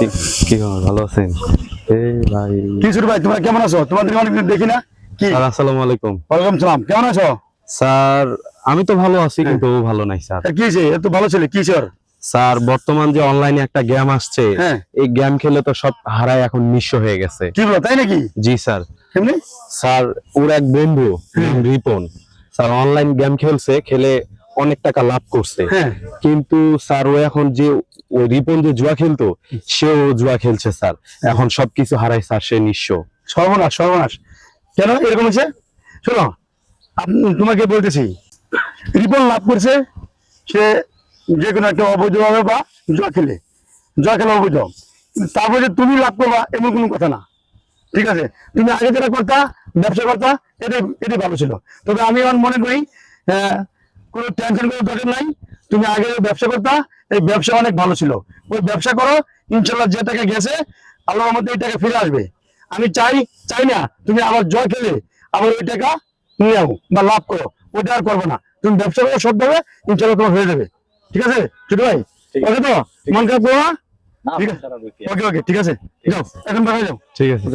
কি খবর? ভালো আছেন? এই ভাই। তোমরা কেমন আছো? তোমাদের অনেকদিন দেখি না। কি? আসসালামু আলাইকুম। ওয়ালাইকুম সালাম। কেমন আছো? স্যার আমি তো ভালো আছি কিন্তু ও ভালো নাই স্যার। কি হয়েছে? এ তো ভালো ছেলে কি স্যার? স্যার বর্তমান যে অনলাইনে একটা গেম আসছে হ্যাঁ। এই গেম খেলে তো সব হারায় এখন নিঃস্ব হয়ে গেছে। কি বলো তাই নাকি? জি স্যার। স্যার ওর এক বন্ধু নাম রিপন। স্যার অনলাইন গেম খেলছে খেলে অনেক টাকা লাভ করছে। হ্যাঁ। কিন্তু স্যার ও এখন যে ওই রিপন যে জুয়া খেলতো সেও জুয়া খেলছে স্যার। এখন সবকিছু হারায় স্যার সে নিঃস্ব। সর্বনাশ সর্বনাশ। কেন এরকম হচ্ছে শোনো তোমাকে বলতেছি রিপন লাভ করছে সে যে কোনো একটা অবৈধভাবে বা জুয়া খেলে। জুয়া খেলা অবৈধ। তারপরে যে তুমি লাভ করবা এমন কোনো কথা না। ঠিক আছে? তুমি আগে যেটা করতা ব্যবসা করতা এটাই এটাই ভালো ছিল। তবে আমি এখন মনে করি কোনো টেনশন করার দরকার নাই। তুমি আগে যে ব্যবসা করতা এই ব্যবসা অনেক ভালো ছিল। ওই ব্যবসা করো ইনশাল্লাহ যে টাকা গেছে আল্লাহর মধ্যে এই টাকা ফিরে আসবে। আমি চাই চাই না তুমি আবার জয় খেলে আবার ওই টাকা নিয়ে যাও বা লাভ করো। ওটা আর করব না। তুমি ব্যবসা করো সব দেবে ইনশাল্লাহ তোমার হয়ে যাবে। ঠিক আছে? ছোট ভাই? ঠিক ওকে তো? মন খারাপ করো না? না, ঠিক আছে? ওকে ওকে ঠিক আছে। যাও এখন বাড়াই যাও। ঠিক আছে